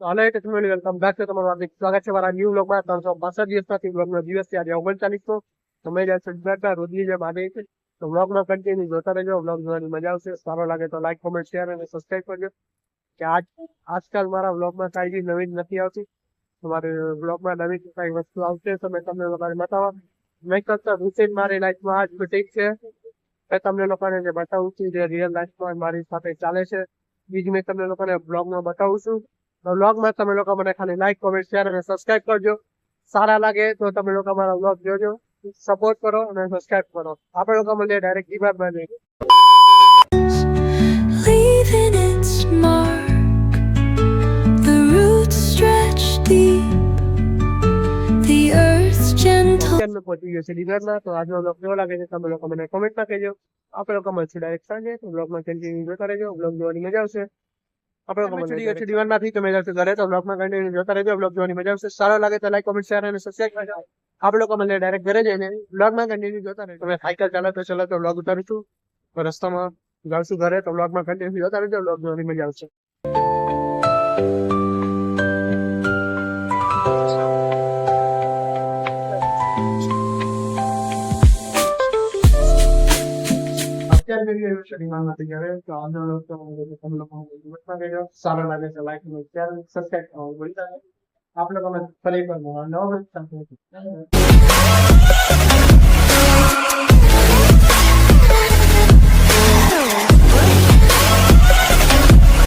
Hello at family welcome back to તમારું હાર્દિક સ્વાગત છે મારા ન્યૂ બ્લોગમાં ત્રણસો પાસઠ દિવસમાંથી બ્લોગનો દિવસ છે. આજે ઓગણચાલીસમો તમે જ્યાં સબસ્ક્રાઈબ રોજની જેમ આજે છે. તો બ્લોગમાં કન્ટિન્યુ જોતા રહેજો. બ્લોગ જોવાની મજા આવશે. સારો લાગે તો લાઈક કોમેન્ટ શેર અને સબસ્ક્રાઈબ કરજો. કે આજ, આજકાલ મારા બ્લોગમાં કાંઈ નવી નથી આવતી. તમારે બ્લોગમાં નવી કાંઈ વસ્તુ આવશે તો મેં તમને લોકોને બતાવવા. મેં કરતા રૂટીન મારી લાઈફમાં આજ ફિટિંગ છે. મેં તમને લોકોને જે બતાવું છું, જે રિયલ લાઈફમાં મારી સાથે ચાલે છે બીજું મેં તમને લોકોને બ્લોગમાં બતાવું છું. બ્લોગમાં તમે લોકો મને ખાલી લાઈક કોમેન્ટ શેર અને સબસ્ક્રાઇબ કરજો. સારા લાગે તો તમે લોકો મારા બ્લોગ જોજો. સપોર્ટ કરો અને સબસ્ક્રાઇબ કરો. આપણે લોકો મળીએ ડાયરેક્ટ ડિમાન્ડમાં જઈએ leaving its mark. The roots stretch deep, the earth's gentle. અત્યારનો પહોંચી ગયો છે ડિનરમાં તો આજનો બ્લોગ કેવો લાગે છે તમે લોકો મને કોમેન્ટમાં કહેજો. આપણે લોકો મળશે ડાયરેક્ટ સાંજે. તો બ્લોગમાં કન્ટિન્યુ રહેજો બ્લોગ જોવાની મજા આવશે. આપણે લોકો મળી ગયો માંથી તમે જશે ઘરે તો બ્લોગમાં કન્ટિન્યુ જોતા રહેજો બ્લોગ જોવાની મજા આવશે. સારો લાગે તો લાઈક કોમેન્ટ શેર અને સબસ્ક્રાઇબ કરજો. આપણે લોકો મને ડાયરેક્ટ ઘરે જઈને બ્લોગમાં કન્ટિન્યુ જોતા રહેજો. તમે સાયકલ ચલાવતો ચલાવતો બ્લોગ ઉતારું છું. રસ્તામાં જાઉં છું ઘરે તો બ્લોગમાં કન્ટિન્યુ જોતા રહેજો. બ્લોગ જોવાની મજા આવશે. મેં એવું છે ડિમાન્ડમાંથી ઘરે તો બ્લોગ તો તમે લોકો નહીં આપણે તમે ફરી પર નવા